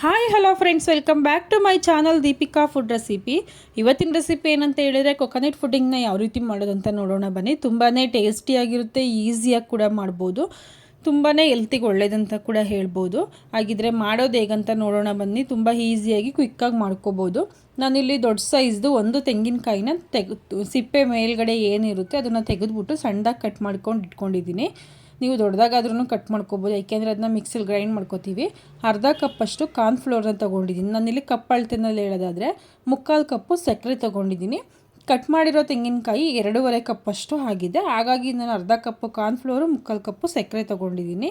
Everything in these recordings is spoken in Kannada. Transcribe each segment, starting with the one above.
Hi hello friends welcome back to my channel Deepika food recipe ಇವತ್ತಿನ ರೆಸಿಪಿ ಏನಂತ ಹೇಳಿದರೆ ಕೊಕೊನಟ್ ಫುಡ್ಡಿಂಗ್ನ ಯಾವ ರೀತಿ ಮಾಡೋದಂತ ನೋಡೋಣ ಬನ್ನಿ. ತುಂಬಾ ಟೇಸ್ಟಿಯಾಗಿರುತ್ತೆ ಈಸಿಯಾಗಿ ಕೂಡ ಮಾಡ್ಬೋದು. ತುಂಬಾ ಎಲ್ತಿಗೆ ಒಳ್ಳೇದಂತ ಕೂಡ ಹೇಳ್ಬೋದು. ಹಾಗಿದ್ರೆ ಮಾಡೋದು ಹೇಗಂತ ನೋಡೋಣ ಬನ್ನಿ. ತುಂಬ ಈಸಿಯಾಗಿ ಕ್ವಿಕ್ಕಾಗಿ ಮಾಡ್ಕೋಬೋದು. ನಾನಿಲ್ಲಿ ದೊಡ್ಡ ಸೈಜ್ದು ಒಂದು ತೆಂಗಿನಕಾಯಿನ ತೆಗೆದು, ಸಿಪ್ಪೆ ಮೇಲ್ಗಡೆ ಏನಿರುತ್ತೆ ಅದನ್ನು ತೆಗೆದುಬಿಟ್ಟು ಸಣ್ಣದಾಗಿ ಕಟ್ ಮಾಡ್ಕೊಂಡು ಇಟ್ಕೊಂಡಿದ್ದೀನಿ. ನೀವು ದೊಡ್ಡದಾಗಾದ್ರೂ ಕಟ್ ಮಾಡ್ಕೋಬೋದು. ಯಾಕೆಂದರೆ ಅದನ್ನ ಮಿಕ್ಸಿಲಿ ಗ್ರೈಂಡ್ ಮಾಡ್ಕೋತೀವಿ. ಅರ್ಧ ಕಪ್ಪಷ್ಟು ಕಾರ್ನ್ಫ್ಲೋರ್ನ ತೊಗೊಂಡಿದ್ದೀನಿ. ನಾನಿಲ್ಲಿ ಕಪ್ ಅಳತೆನಲ್ಲಿ ಹೇಳೋದಾದರೆ ಮುಕ್ಕಾಲು ಕಪ್ಪು ಸಕ್ಕರೆ ತೊಗೊಂಡಿದ್ದೀನಿ. ಕಟ್ ಮಾಡಿರೋ ತೆಂಗಿನಕಾಯಿ ಎರಡೂವರೆ ಕಪ್ಪಷ್ಟು ಆಗಿದೆ. ಹಾಗಾಗಿ ನಾನು ಅರ್ಧ ಕಪ್ಪು ಕಾರ್ನ್ಫ್ಲೋರು ಮುಕ್ಕಾಲು ಕಪ್ಪು ಸಕ್ಕರೆ ತೊಗೊಂಡಿದ್ದೀನಿ.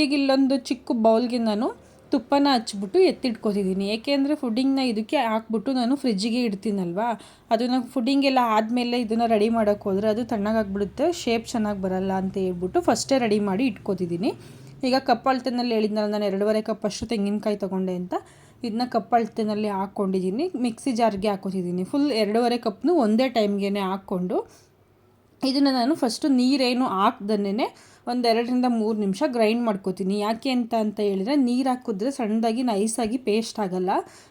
ಈಗ ಇಲ್ಲೊಂದು ಚಿಕ್ಕ ಬೌಲ್ಗೆ ನಾನು ತುಪ್ಪನ ಹಚ್ಬಿಟ್ಟು ಎತ್ತಿಟ್ಕೊತಿದ್ದೀನಿ ಏಕೆಂದರೆ ಫುಡ್ಡಿಂಗ್ನ ಇದಕ್ಕೆ ಹಾಕ್ಬಿಟ್ಟು ನಾನು ಫ್ರಿಜ್ಜಿಗೆ ಇಡ್ತೀನಲ್ವಾ? ಅದನ್ನು ಫುಡ್ಡಿಂಗೆಲ್ಲ ಆದಮೇಲೆ ಇದನ್ನು ರೆಡಿ ಮಾಡೋಕ್ಕೆ ಹೋದರೆ ಅದು ತಣ್ಣಗಾಗ್ಬಿಡುತ್ತೆ, ಶೇಪ್ ಚೆನ್ನಾಗಿ ಬರಲ್ಲ ಅಂತ ಹೇಳ್ಬಿಟ್ಟು ಫಸ್ಟೇ ರೆಡಿ ಮಾಡಿ ಇಟ್ಕೋತಿದ್ದೀನಿ ಈಗ ಕಪ್ಪಳ್ತನಲ್ಲಿ ಹೇಳಿದ್ನಲ್ಲ, ನಾನು ಎರಡೂವರೆ ಕಪ್ ಅಷ್ಟು ತೆಂಗಿನಕಾಯಿ ತೊಗೊಂಡೆ ಅಂತ. ಇದನ್ನ ಕಪ್ಪಳ್ತನಲ್ಲಿ ಹಾಕ್ಕೊಂಡಿದ್ದೀನಿ ಮಿಕ್ಸಿ ಜಾರ್ಗೆ ಹಾಕೋತಿದ್ದೀನಿ ಫುಲ್ ಎರಡೂವರೆ ಕಪ್ನು ಒಂದೇ ಟೈಮ್ಗೆ ಹಾಕ್ಕೊಂಡು ಇದನ್ನು ನಾನು ಫಸ್ಟು ನೀರೇನು ಹಾಕ್ದನ್ನೇ ಒಂದೆರಡರಿಂದ ಮೂರು ನಿಮಿಷ ಗ್ರೈಂಡ್ ಮಾಡ್ಕೋತೀನಿ. ಯಾಕೆ ಅಂತ ಅಂತ ಹೇಳಿದ್ರೆ ನೀರು ಹಾಕಿದ್ರೆ ಸಣ್ಣದಾಗಿ ನೈಸಾಗಿ ಪೇಸ್ಟ್ ಆಗೋಲ್ಲ.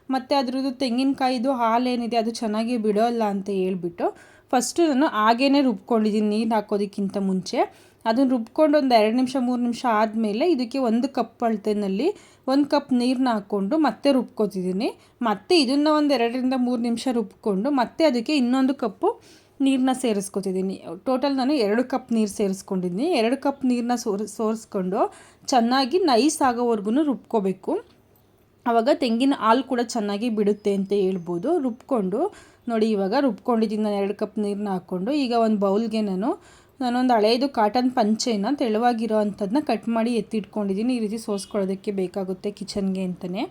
ಮತ್ತು ಅದ್ರದ್ದು ತೆಂಗಿನಕಾಯಿದು ಹಾಲೇನಿದೆ ಅದು ಚೆನ್ನಾಗಿ ಬಿಡೋಲ್ಲ ಅಂತ ಹೇಳ್ಬಿಟ್ಟು ಫಸ್ಟು ನಾನು ಹಾಗೇ ರುಬ್ಕೊಂಡಿದ್ದೀನಿ ನೀರು ಹಾಕೋದಕ್ಕಿಂತ ಮುಂಚೆ. ಅದನ್ನು ರುಬ್ಕೊಂಡು ಒಂದು ಎರಡು ನಿಮಿಷ, ಮೂರು ನಿಮಿಷ ಆದಮೇಲೆ ಇದಕ್ಕೆ ಒಂದು ಕಪ್ ಅಳತೆನಲ್ಲಿ ಒಂದು ಕಪ್ ನೀರನ್ನ ಹಾಕ್ಕೊಂಡು ಮತ್ತೆ ರುಬ್ಕೋತಿದ್ದೀನಿ. ಮತ್ತೆ ಇದನ್ನು ಒಂದು ಎರಡರಿಂದ ಮೂರು ನಿಮಿಷ ರುಬ್ಕೊಂಡು ಮತ್ತೆ ಅದಕ್ಕೆ ಇನ್ನೊಂದು ಕಪ್ಪು ನೀರನ್ನ ಸೇರಿಸ್ಕೊತಿದ್ದೀನಿ. ಟೋಟಲ್ ನಾನು ಎರಡು ಕಪ್ ನೀರು ಸೇರಿಸ್ಕೊಂಡಿದ್ದೀನಿ ಎರಡು ಕಪ್ ನೀರನ್ನ ಸೋರ್, ಸೋರಿಸ್ಕೊಂಡು ಚೆನ್ನಾಗಿ ನೈಸ್ ಆಗೋವರೆಗೂ ರುಬ್ಕೋಬೇಕು. ಆವಾಗ ತೆಂಗಿನ ಹಾಲು ಕೂಡ ಚೆನ್ನಾಗಿ ಬಿಡುತ್ತೆ ಅಂತ ಹೇಳ್ಬೋದು. ರುಬ್ಕೊಂಡು ನೋಡಿ ಇವಾಗ ರುಬ್ಕೊಂಡಿದ್ದೀನಿ ನಾನು ಎರಡು ಕಪ್ ನೀರನ್ನ ಹಾಕ್ಕೊಂಡು ಈಗ ಒಂದು ಬೌಲ್ಗೆ ನಾನು, ನಾನೊಂದು ಹಳೆಯದು ಕಾಟನ್ ಪಂಚೆನ ತೆಳುವಾಗಿರೋ ಅಂಥದ್ದನ್ನ ಕಟ್ ಮಾಡಿ ಎತ್ತಿಟ್ಕೊಂಡಿದ್ದೀನಿ. ಈ ರೀತಿ ಸೋಸ್ಕೊಳ್ಳೋದಕ್ಕೆ ಬೇಕಾಗುತ್ತೆ ಕಿಚನ್ಗೆ ಅಂತಲೇ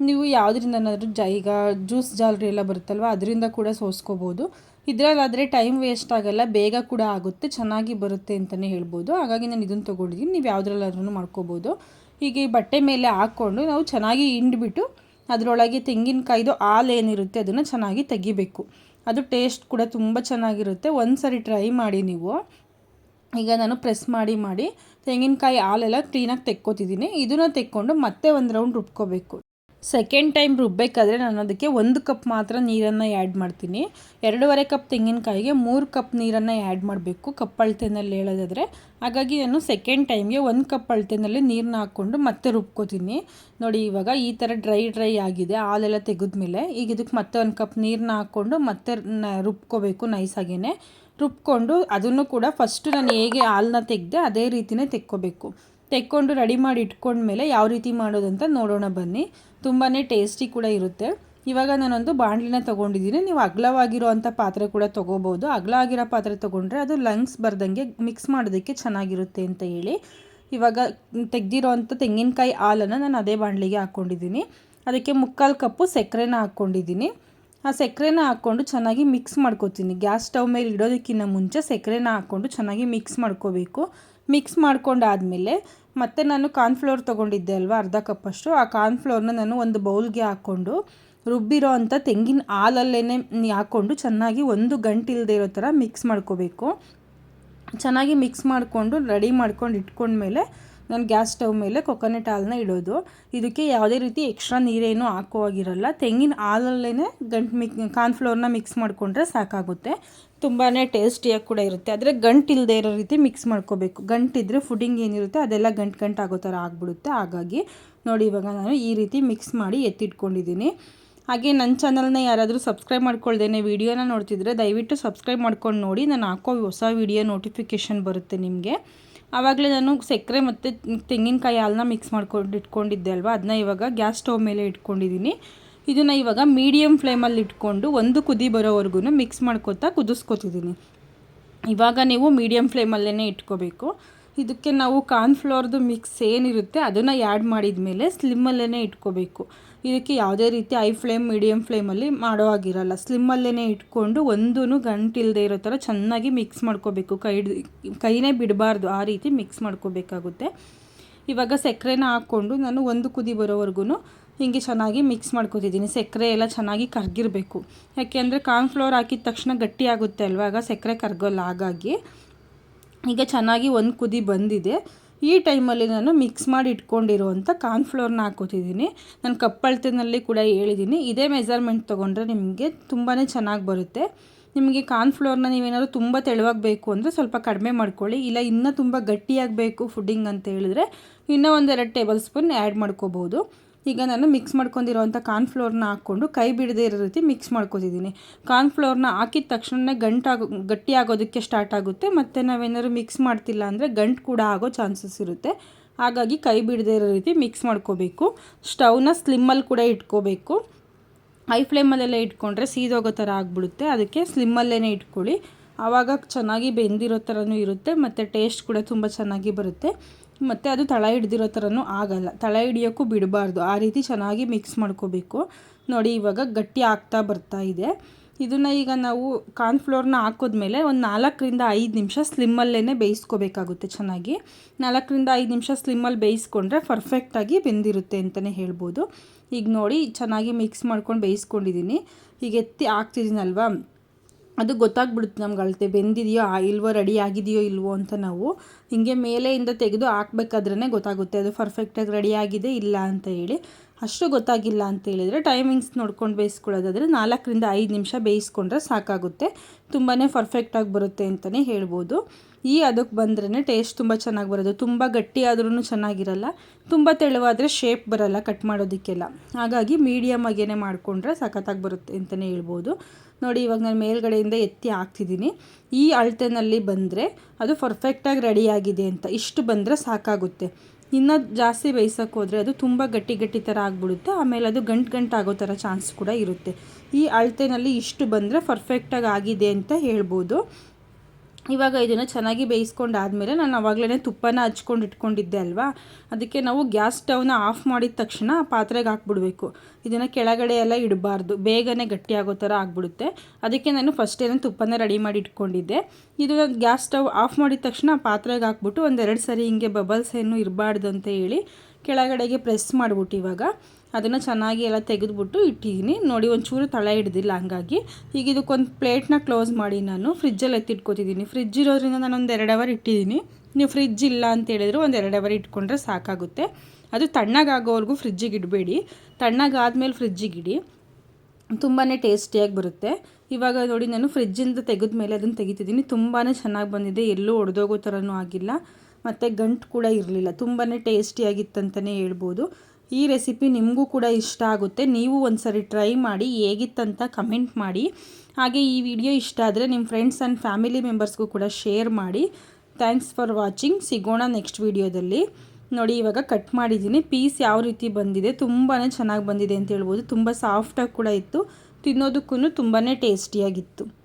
ನೀವು ಯಾವುದ್ರಿಂದನಾದರೂ ಜ, ಈಗ ಜ್ಯೂಸ್ ಜಾಲರಿ ಎಲ್ಲ ಬರುತ್ತಲ್ವ, ಅದರಿಂದ ಕೂಡ ಸೋಸ್ಕೋಬೋದು. ಇದರಲ್ಲಾದರೆ ಟೈಮ್ ವೇಸ್ಟ್ ಆಗಲ್ಲ ಬೇಗ ಕೂಡ ಆಗುತ್ತೆ, ಚೆನ್ನಾಗಿ ಬರುತ್ತೆ ಅಂತಲೇ ಹೇಳ್ಬೋದು. ಹಾಗಾಗಿ ನಾನು ಇದನ್ನು ತೊಗೊಂಡಿದ್ದೀನಿ ನೀವು ಯಾವುದ್ರಲ್ಲಾದ್ರೂ ಮಾಡ್ಕೋಬೋದು. ಹೀಗೆ ಬಟ್ಟೆ ಮೇಲೆ ಹಾಕ್ಕೊಂಡು ನಾವು ಚೆನ್ನಾಗಿ ಹಿಂಡ್ಬಿಟ್ಟು ಅದರೊಳಗೆ ತೆಂಗಿನಕಾಯ್ದು ಹಾಲು ಏನಿರುತ್ತೆ ಅದನ್ನು ಚೆನ್ನಾಗಿ ತೆಗಿಬೇಕು. ಅದು ಟೇಸ್ಟ್ ಕೂಡ ತುಂಬ ಚೆನ್ನಾಗಿರುತ್ತೆ. ಒಂದು ಸರಿ ಟ್ರೈ ಮಾಡಿ ನೀವು. ಈಗ ನಾನು ಪ್ರೆಸ್ ಮಾಡಿ ಮಾಡಿ ತೆಂಗಿನಕಾಯಿ ಹಾಲೆಲ್ಲ ಕ್ಲೀನಾಗಿ ತೆಕ್ಕೋತಿದ್ದೀನಿ ಇದನ್ನು ತೆಕ್ಕೊಂಡು ಮತ್ತೆ ಒಂದು ರೌಂಡ್ ರುಬ್ಕೋಬೇಕು. ಸೆಕೆಂಡ್ ಟೈಮ್ ರುಬ್ಬಬೇಕಾದ್ರೆ ನಾನು ಅದಕ್ಕೆ ಒಂದು ಕಪ್ ಮಾತ್ರ ನೀರನ್ನು ಆ್ಯಡ್ ಮಾಡ್ತೀನಿ. ಎರಡೂವರೆ ಕಪ್ ತೆಂಗಿನಕಾಯಿಗೆ ಮೂರು ಕಪ್ ನೀರನ್ನು ಆ್ಯಡ್ ಮಾಡಬೇಕು. ಕಪ್ ಅಳತೆನಲ್ಲಿ ಹೇಳೋದಾದರೆ, ಹಾಗಾಗಿ ನಾನು ಸೆಕೆಂಡ್ ಟೈಮ್ಗೆ ಒಂದು ಕಪ್ ಅಳತೆನಲ್ಲಿ ನೀರನ್ನ ಹಾಕ್ಕೊಂಡು ಮತ್ತೆ ರುಬ್ಕೋತೀನಿ. ನೋಡಿ, ಇವಾಗ ಈ ಥರ ಡ್ರೈ ಡ್ರೈ ಆಗಿದೆ. ಹಾಲೆಲ್ಲ ತೆಗೆದ್ಮೇಲೆ ಈಗ ಇದಕ್ಕೆ ಮತ್ತೆ ಒಂದು ಕಪ್ ನೀರನ್ನ ಹಾಕ್ಕೊಂಡು ಮತ್ತೆ ರುಬ್ಕೋಬೇಕು ನೈಸಾಗೇ ರುಬ್ಕೊಂಡು ಅದನ್ನು ಕೂಡ ಫಸ್ಟು ನಾನು ಹೇಗೆ ಹಾಲನ್ನ ತೆಗೆದೆ ಅದೇ ರೀತಿಯೇ ತೆಕ್ಕೋಬೇಕು. ತೆಕ್ಕೊಂಡು ರೆಡಿ ಮಾಡಿ ಇಟ್ಕೊಂಡ್ಮೇಲೆ ಯಾವ ರೀತಿ ಮಾಡೋದಂತ ನೋಡೋಣ ಬನ್ನಿ. ತುಂಬಾ ಟೇಸ್ಟಿ ಕೂಡ ಇರುತ್ತೆ. ಇವಾಗ ನಾನೊಂದು ಬಾಣಲಿನ ತೊಗೊಂಡಿದ್ದೀನಿ. ನೀವು ಅಗ್ಲವಾಗಿರೋ ಅಂಥ ಪಾತ್ರೆ ಕೂಡ ತೊಗೋಬೋದು. ಅಗ್ಲ ಆಗಿರೋ ಪಾತ್ರೆ ತೊಗೊಂಡ್ರೆ ಅದು ಲಂಗ್ಸ್ ಬರ್ದಂಗೆ ಮಿಕ್ಸ್ ಮಾಡೋದಕ್ಕೆ ಚೆನ್ನಾಗಿರುತ್ತೆ ಅಂತ ಹೇಳಿ. ಇವಾಗ ತೆಗ್ದಿರೋ ಅಂಥ ತೆಂಗಿನಕಾಯಿ ಹಾಲನ್ನು ನಾನು ಅದೇ ಬಾಣಲಿಗೆ ಹಾಕ್ಕೊಂಡಿದ್ದೀನಿ. ಅದಕ್ಕೆ ಮುಕ್ಕಾಲು ಕಪ್ಪು ಸಕ್ಕರೆನ ಹಾಕ್ಕೊಂಡಿದ್ದೀನಿ. ಆ ಸಕ್ಕರೆನ ಹಾಕ್ಕೊಂಡು ಚೆನ್ನಾಗಿ ಮಿಕ್ಸ್ ಮಾಡ್ಕೋತೀನಿ. ಗ್ಯಾಸ್ ಸ್ಟವ್ ಮೇಲೆ ಇಡೋದಕ್ಕಿಂತ ಮುಂಚೆ ಸಕ್ಕರೆನ ಹಾಕ್ಕೊಂಡು ಚೆನ್ನಾಗಿ ಮಿಕ್ಸ್ ಮಾಡ್ಕೋಬೇಕು. ಮಿಕ್ಸ್ ಮಾಡ್ಕೊಂಡಾದಮೇಲೆ ಮತ್ತು ನಾನು ಕಾರ್ನ್ಫ್ಲೋರ್ ತೊಗೊಂಡಿದ್ದೆ ಅಲ್ವಾ, ಅರ್ಧ ಕಪ್ಪಷ್ಟು ಆ ಕಾರ್ನ್ಫ್ಲೋರ್ನ ನಾನು ಒಂದು ಬೌಲ್ಗೆ ಹಾಕ್ಕೊಂಡು ರುಬ್ಬಿರೋ ಅಂಥ ತೆಂಗಿನ ಹಾಲಲ್ಲೇ ಹಾಕ್ಕೊಂಡು ಚೆನ್ನಾಗಿ ಒಂದು ಗಂಟೆ ಇಲ್ಲದೆ ಇರೋ ಥರ ಮಿಕ್ಸ್ ಮಾಡ್ಕೋಬೇಕು. ಚೆನ್ನಾಗಿ ಮಿಕ್ಸ್ ಮಾಡಿಕೊಂಡು ರೆಡಿ ಮಾಡ್ಕೊಂಡು ಇಟ್ಕೊಂಡ್ಮೇಲೆ ನಾನು ಗ್ಯಾಸ್ ಸ್ಟವ್ ಮೇಲೆ ಕೊಕೊನಟ್ ಹಾಲನ್ನ ಇಡೋದು. ಇದಕ್ಕೆ ಯಾವುದೇ ರೀತಿ ಎಕ್ಸ್ಟ್ರಾ ನೀರೇನು ಹಾಕುವಾಗಿರಲ್ಲ. ತೆಂಗಿನ ಹಾಲಲ್ಲೇ ಗಂಟು ಮಿಕ್ ಕಾರ್ನ್ಫ್ಲೋರ್ನ ಮಿಕ್ಸ್ ಮಾಡಿಕೊಂಡ್ರೆ ಸಾಕಾಗುತ್ತೆ. ತುಂಬಾ ಟೇಸ್ಟಿಯಾಗಿ ಕೂಡ ಇರುತ್ತೆ. ಆದರೆ ಗಂಟು ಇಲ್ಲದೆ ಇರೋ ರೀತಿ ಮಿಕ್ಸ್ ಮಾಡ್ಕೋಬೇಕು. ಗಂಟಿದ್ರೆ ಫುಡ್ಡಿಂಗ್ ಏನಿರುತ್ತೆ ಅದೆಲ್ಲ ಗಂಟು ಗಂಟು ಆಗೋ ಥರ ಆಗಿಬಿಡುತ್ತೆ. ಹಾಗಾಗಿ ನೋಡಿ ಇವಾಗ ನಾನು ಈ ರೀತಿ ಮಿಕ್ಸ್ ಮಾಡಿ ಎತ್ತಿಟ್ಕೊಂಡಿದ್ದೀನಿ. ಹಾಗೆ ನನ್ನ ಚಾನಲ್ನ ಯಾರಾದರೂ ಸಬ್ಸ್ಕ್ರೈಬ್ ಮಾಡ್ಕೊಳ್ದೇನೆ ವೀಡಿಯೋನ ನೋಡ್ತಿದ್ರೆ ದಯವಿಟ್ಟು ಸಬ್ಸ್ಕ್ರೈಬ್ ಮಾಡ್ಕೊಂಡು ನೋಡಿ. ನಾನು ಹಾಕೋ ಹೊಸ ವೀಡಿಯೋ ನೋಟಿಫಿಕೇಷನ್ ಬರುತ್ತೆ ನಿಮಗೆ. ಆವಾಗಲೇ ನಾನು ಸಕ್ಕರೆ ಮತ್ತು ತೆಂಗಿನಕಾಯಿ ಹಾಲನ್ನ ಮಿಕ್ಸ್ ಮಾಡ್ಕೊಂಡು ಇಟ್ಕೊಂಡಿದ್ದೆ ಅಲ್ವಾ? ಅದನ್ನ ಇವಾಗ ಗ್ಯಾಸ್ ಸ್ಟವ್ ಮೇಲೆ ಇಟ್ಕೊಂಡಿದ್ದೀನಿ ಇದನ್ನು ಇವಾಗ ಮೀಡಿಯಮ್ ಫ್ಲೇಮಲ್ಲಿ ಇಟ್ಕೊಂಡು ಒಂದು ಕುದಿ ಬರೋವರೆಗೂ ಮಿಕ್ಸ್ ಮಾಡ್ಕೊತಾ ಕುದಿಸ್ಕೊತಿದ್ದೀನಿ ಇವಾಗ ನೀವು ಮೀಡಿಯಮ್ ಫ್ಲೇಮಲ್ಲೇ ಇಟ್ಕೋಬೇಕು. ಇದಕ್ಕೆ ನಾವು ಕಾರ್ನ್ಫ್ಲೋರ್ದು ಮಿಕ್ಸ್ ಏನಿರುತ್ತೆ ಅದನ್ನು ಆ್ಯಡ್ ಮಾಡಿದ ಮೇಲೆ ಸ್ಲಿಮ್ಮಲ್ಲೇ ಇಟ್ಕೋಬೇಕು. ಇದಕ್ಕೆ ಯಾವುದೇ ರೀತಿ ಐ ಫ್ಲೇಮ್ ಮೀಡಿಯಮ್ ಫ್ಲೇಮಲ್ಲಿ ಮಾಡೋ ಆಗಿರಲ್ಲ ಸ್ಲಿಮ್ಮಲ್ಲೇ ಇಟ್ಕೊಂಡು ಒಂದೂ ಗಂಟಿಲ್ಲದೆ ಇರೋ ಥರ ಚೆನ್ನಾಗಿ ಮಿಕ್ಸ್ ಮಾಡ್ಕೋಬೇಕು. ಕೈ ಕೈನೇ ಬಿಡಬಾರ್ದು, ಆ ರೀತಿ ಮಿಕ್ಸ್ ಮಾಡ್ಕೋಬೇಕಾಗುತ್ತೆ. ಇವಾಗ ಸಕ್ಕರೆನ ಹಾಕ್ಕೊಂಡು ನಾನು ಒಂದು ಕುದಿ ಬರೋವರೆಗೂ ಹೀಗೆ ಚೆನ್ನಾಗಿ ಮಿಕ್ಸ್ ಮಾಡ್ಕೊತಿದ್ದೀನಿ. ಸಕ್ಕರೆ ಎಲ್ಲ ಚೆನ್ನಾಗಿ ಕರಗಿರಬೇಕು. ಯಾಕೆಂದರೆ ಕಾರ್ನ್ಫ್ಲೋರ್ ಹಾಕಿದ ತಕ್ಷಣ ಗಟ್ಟಿ ಆಗುತ್ತೆ ಅಲ್ವಾ? ಆಗ ಸಕ್ಕರೆ ಕರಗೋಲ್ಲ. ಹಾಗಾಗಿ ಈಗ ಚೆನ್ನಾಗಿ ಒಂದು ಕುದಿ ಬಂದಿದೆ. ಈ ಟೈಮಲ್ಲಿ ನಾನು ಮಿಕ್ಸ್ ಮಾಡಿ ಇಟ್ಕೊಂಡಿರುವಂಥ ಕಾರ್ನ್ಫ್ಲೋರ್ನ ಹಾಕೋತಿದ್ದೀನಿ ನಾನು ಕಪ್ಪಳ್ತಿನಲ್ಲಿ ಕೂಡ ಹೇಳಿದ್ದೀನಿ. ಇದೇ ಮೆಜರ್ಮೆಂಟ್ ತೊಗೊಂಡ್ರೆ ನಿಮಗೆ ತುಂಬಾ ಚೆನ್ನಾಗಿ ಬರುತ್ತೆ. ನಿಮಗೆ ಕಾರ್ನ್ಫ್ಲೋರ್ನ ನೀವೇನಾದ್ರು ತುಂಬ ತೆಳುವಾಗಿ ಬೇಕು ಅಂದರೆ ಸ್ವಲ್ಪ ಕಡಿಮೆ ಮಾಡ್ಕೊಳ್ಳಿ. ಇಲ್ಲ, ಇನ್ನೂ ತುಂಬ ಗಟ್ಟಿಯಾಗಬೇಕು ಫುಡ್ಡಿಂಗ್ ಅಂತ ಹೇಳಿದ್ರೆ ಇನ್ನೂ ಒಂದೆರಡು ಟೇಬಲ್ ಸ್ಪೂನ್ ಆ್ಯಡ್ ಮಾಡ್ಕೋಬೋದು. ಈಗ ನಾನು ಮಿಕ್ಸ್ ಮಾಡ್ಕೊಂಡಿರೋವಂಥ ಕಾರ್ನ್ಫ್ಲೋರ್ನ ಹಾಕ್ಕೊಂಡು ಕೈ ಬಿಡದೇ ಇರೋ ರೀತಿ ಮಿಕ್ಸ್ ಮಾಡ್ಕೊತಿದ್ದೀನಿ. ಕಾರ್ನ್ಫ್ಲೋರ್ನ ಹಾಕಿದ ತಕ್ಷಣ ಗಂಟಾಗೋ ಗಟ್ಟಿ ಆಗೋದಕ್ಕೆ ಸ್ಟಾರ್ಟ್ ಆಗುತ್ತೆ. ಮತ್ತು ನಾವೇನಾದ್ರು ಮಿಕ್ಸ್ ಮಾಡ್ತಿಲ್ಲ ಅಂದರೆ ಗಂಟು ಕೂಡ ಆಗೋ ಚಾನ್ಸಸ್ ಇರುತ್ತೆ. ಹಾಗಾಗಿ ಕೈ ಬಿಡದೇ ಇರೋ ರೀತಿ ಮಿಕ್ಸ್ ಮಾಡ್ಕೋಬೇಕು. ಸ್ಟವ್ನ ಸ್ಲಿಮ್ಮಲ್ಲಿ ಕೂಡ ಇಟ್ಕೋಬೇಕು. ಹೈ ಫ್ಲೇಮಲ್ಲೆಲ್ಲ ಇಟ್ಕೊಂಡ್ರೆ ಸೀದೋಗೋ ಥರ ಆಗಿಬಿಡುತ್ತೆ. ಅದಕ್ಕೆ ಸ್ಲಿಮ್ಮಲ್ಲೇ ಇಟ್ಕೊಳ್ಳಿ. ಆವಾಗ ಚೆನ್ನಾಗಿ ಬೆಂದಿರೋ ಥರನೂ ಇರುತ್ತೆ, ಮತ್ತು ಟೇಸ್ಟ್ ಕೂಡ ತುಂಬ ಚೆನ್ನಾಗಿ ಬರುತ್ತೆ. ಮತ್ತು ಅದು ತಳ ಹಿಡ್ದಿರೋ ಥರನೂ ಆಗಲ್ಲ, ತಳ ಹಿಡಿಯೋಕ್ಕೂ ಬಿಡಬಾರ್ದು, ಆ ರೀತಿ ಚೆನ್ನಾಗಿ ಮಿಕ್ಸ್ ಮಾಡ್ಕೋಬೇಕು. ನೋಡಿ, ಇವಾಗ ಗಟ್ಟಿ ಆಗ್ತಾ ಬರ್ತಾ ಇದೆ. ಇದನ್ನು ಈಗ ನಾವು ಕಾರ್ನ್ಫ್ಲೋರ್ನ ಹಾಕೋದ್ಮೇಲೆ ಒಂದು ನಾಲ್ಕರಿಂದ ಐದು ನಿಮಿಷ ಸ್ಲಿಮ್ಮಲ್ಲೇ ಬೇಯಿಸ್ಕೋಬೇಕಾಗುತ್ತೆ ಚೆನ್ನಾಗಿ. ನಾಲ್ಕರಿಂದ ಐದು ನಿಮಿಷ ಸ್ಲಿಮ್ಮಲ್ಲಿ ಬೇಯಿಸ್ಕೊಂಡ್ರೆ ಪರ್ಫೆಕ್ಟಾಗಿ ಬೆಂದಿರುತ್ತೆ ಅಂತಲೇ ಹೇಳ್ಬೋದು. ಈಗ ನೋಡಿ, ಚೆನ್ನಾಗಿ ಮಿಕ್ಸ್ ಮಾಡ್ಕೊಂಡು ಬೇಯಿಸ್ಕೊಂಡಿದ್ದೀನಿ. ಈಗ ಎತ್ತಿ ಹಾಕ್ತಿದ್ದೀನಲ್ವಾ? ಅದು ಗೊತ್ತಾಗ್ಬಿಡುತ್ತೆ ನಮ್ಗೆ ಅಳತೆ ಬೆಂದಿದೆಯೋ ಇಲ್ವೋ ರೆಡಿ ಆಗಿದೆಯೋ, ಇಲ್ವೋ ಅಂತ ನಾವು ಹಿಂಗೆ ಮೇಲೆಯಿಂದ ತೆಗೆದು ಹಾಕ್ಬೇಕಾದ್ರೇ ಗೊತ್ತಾಗುತ್ತೆ ಅದು ಪರ್ಫೆಕ್ಟಾಗಿ ರೆಡಿ ಆಗಿದೆ, ಇಲ್ಲ ಅಂತ ಹೇಳಿ. ಅಷ್ಟು ಗೊತ್ತಾಗಿಲ್ಲ ಅಂತ ಹೇಳಿದರೆ ಟೈಮಿಂಗ್ಸ್ ನೋಡ್ಕೊಂಡು ಬೇಯಿಸ್ಕೊಳ್ಳೋದಾದರೆ ನಾಲ್ಕರಿಂದ ಐದು ನಿಮಿಷ ಬೇಯಿಸ್ಕೊಂಡ್ರೆ ಸಾಕಾಗುತ್ತೆ. ತುಂಬಾ ಪರ್ಫೆಕ್ಟಾಗಿ ಬರುತ್ತೆ ಅಂತಲೇ ಹೇಳ್ಬೋದು. ಈ ಅದಕ್ಕೆ ಬಂದ್ರೇ ಟೇಸ್ಟ್ ತುಂಬ ಚೆನ್ನಾಗಿ ಬರೋದು. ತುಂಬ ಗಟ್ಟಿ ಆದ್ರೂ ಚೆನ್ನಾಗಿರಲ್ಲ. ತುಂಬ ತೆಳುವಾದರೆ ಶೇಪ್ ಬರಲ್ಲ ಕಟ್ ಮಾಡೋದಕ್ಕೆಲ್ಲ. ಹಾಗಾಗಿ ಮೀಡಿಯಮ್ ಆಗೇ ಮಾಡಿಕೊಂಡ್ರೆ ಸಖತ್ತಾಗಿ ಬರುತ್ತೆ ಅಂತಲೇ ಹೇಳ್ಬೋದು. ನೋಡಿ, ಇವಾಗ ನಾನು ಮೇಲ್ಗಡೆಯಿಂದ ಎತ್ತಿ ಹಾಕ್ತಿದ್ದೀನಿ ಈ ಅಳತೆನಲ್ಲಿ ಬಂದರೆ ಅದು ಪರ್ಫೆಕ್ಟಾಗಿ ರೆಡಿಯಾಗಿದೆ ಅಂತ. ಇಷ್ಟು ಬಂದರೆ ಸಾಕಾಗುತ್ತೆ. ಇನ್ನು ಜಾಸ್ತಿ ಬೇಯಿಸೋಕೆ ಹೋದರೆ ಅದು ತುಂಬ ಗಟ್ಟಿ ಗಟ್ಟಿ ಥರ ಆಗಿಬಿಡುತ್ತೆ. ಆಮೇಲೆ ಅದು ಗಂಟು ಗಂಟು ಆಗೋ ಥರ ಚಾನ್ಸ್ ಕೂಡ ಇರುತ್ತೆ. ಈ ಅಳತೆನಲ್ಲಿ ಇಷ್ಟು ಬಂದರೆ ಪರ್ಫೆಕ್ಟಾಗಿ ಆಗಿದೆ ಅಂತ ಹೇಳ್ಬೋದು. ಇವಾಗ ಇದನ್ನು ಚೆನ್ನಾಗಿ ಬೇಯಿಸ್ಕೊಂಡಾದಮೇಲೆ ನಾನು ಆವಾಗಲೇ ತುಪ್ಪನ ಹಚ್ಕೊಂಡು ಇಟ್ಕೊಂಡಿದ್ದೆ ಅಲ್ವಾ? ಅದಕ್ಕೆ ನಾವು ಗ್ಯಾಸ್ ಸ್ಟವ್ನ ಆಫ್ ಮಾಡಿದ ತಕ್ಷಣ ಪಾತ್ರೆಗೆ ಹಾಕ್ಬಿಡ್ಬೇಕು. ಇದನ್ನು ಕೆಳಗಡೆ ಎಲ್ಲ ಇಡಬಾರ್ದು. ಬೇಗನೆ ಗಟ್ಟಿಯಾಗೋ ಥರ ಆಗಿಬಿಡುತ್ತೆ. ಅದಕ್ಕೆ ನಾನು ಫಸ್ಟೇನೆ ತುಪ್ಪನ ರೆಡಿ ಮಾಡಿ ಇಟ್ಕೊಂಡಿದ್ದೆ. ಇದು ಗ್ಯಾಸ್ ಸ್ಟವ್ ಆಫ್ ಮಾಡಿದ ತಕ್ಷಣ ಪಾತ್ರೆಗೆ ಹಾಕ್ಬಿಟ್ಟು ಒಂದೆರಡು ಸರಿ ಹಿಂಗೆ ಬಬಲ್ಸ್ ಏನು ಇರಬಾರ್ದು ಅಂತ ಹೇಳಿ ಕೆಳಗಡೆಗೆ ಪ್ರೆಸ್ ಮಾಡಿಬಿಟ್ಟು ಇವಾಗ ಅದನ್ನು ಚೆನ್ನಾಗಿ ಎಲ್ಲ ತೆಗೆದುಬಿಟ್ಟು ಇಟ್ಟಿದ್ದೀನಿ. ನೋಡಿ, ಒಂಚೂರು ತಳ ಹಿಡ್ದಿಲ್ಲ ಹಂಗಾಗಿ. ಈಗ ಇದಕ್ಕೊಂದು ಪ್ಲೇಟ್ನ ಕ್ಲೋಸ್ ಮಾಡಿ ನಾನು ಫ್ರಿಜ್ಜಲ್ಲಿ ಎತ್ತಿಟ್ಕೊತಿದ್ದೀನಿ. ಫ್ರಿಜ್ ಇರೋದ್ರಿಂದ ನಾನು ಒಂದು ಎರಡು ಅವರ್ ಇಟ್ಟಿದ್ದೀನಿ. ನೀವು ಫ್ರಿಜ್ ಇಲ್ಲ ಅಂತ ಹೇಳಿದ್ರು ಒಂದು ಎರಡು ಅವರ್ ಇಟ್ಕೊಂಡ್ರೆ ಸಾಕಾಗುತ್ತೆ. ಅದು ತಣ್ಣಗಾಗೋವರೆಗೂ ಫ್ರಿಜ್ಜಿಗೆ ಇಡಬೇಡಿ. ತಣ್ಣಗಾದ್ಮೇಲೆ ಫ್ರಿಜ್ಜಿಗೆ ಇಡಿ. ತುಂಬಾ ಟೇಸ್ಟಿಯಾಗಿ ಬರುತ್ತೆ. ಇವಾಗ ನೋಡಿ, ನಾನು ಫ್ರಿಜ್ಜಿಂದ ತೆಗೆದ ಮೇಲೆ ಅದನ್ನು ತೆಗಿತಿದ್ದೀನಿ. ತುಂಬಾ ಚೆನ್ನಾಗಿ ಬಂದಿದೆ. ಎಲ್ಲೂ ಒಡೆದೋಗೋ ಥರನೂ ಆಗಿಲ್ಲ. ಮತ್ತು ಗಂಟು ಕೂಡ ಇರಲಿಲ್ಲ. ತುಂಬಾ ಟೇಸ್ಟಿಯಾಗಿತ್ತಂತಲೇ ಹೇಳ್ಬೋದು. ಈ ರೆಸಿಪಿ ನಿಮಗೂ ಕೂಡ ಇಷ್ಟ ಆಗುತ್ತೆ. ನೀವು ಒಂದು ಸರಿ ಟ್ರೈ ಮಾಡಿ, ಹೇಗಿತ್ತಂತ ಕಮೆಂಟ್ ಮಾಡಿ. ಹಾಗೆ ಈ ವಿಡಿಯೋ ಇಷ್ಟ ಆದರೆ ನಿಮ್ಮ ಫ್ರೆಂಡ್ಸ್ ಆ್ಯಂಡ್ ಫ್ಯಾಮಿಲಿ ಮೆಂಬರ್ಸ್ಗೂ ಕೂಡ ಶೇರ್ ಮಾಡಿ. Thanks for watching. ಸಿಗೋಣ ನೆಕ್ಸ್ಟ್ ವಿಡಿಯೋದಲ್ಲಿ. ನೋಡಿ, ಇವಾಗ ಕಟ್ ಮಾಡಿದ್ದೀನಿ. ಪೀಸ್ ಯಾವ ರೀತಿ ಬಂದಿದೆ ತುಂಬಾ ಚೆನ್ನಾಗಿ ಬಂದಿದೆ ಅಂತ ಹೇಳ್ಬೋದು. ತುಂಬ ಸಾಫ್ಟಾಗಿ ಕೂಡ ಇತ್ತು. ತಿನ್ನೋದಕ್ಕೂ ತುಂಬಾ ಟೇಸ್ಟಿಯಾಗಿತ್ತು.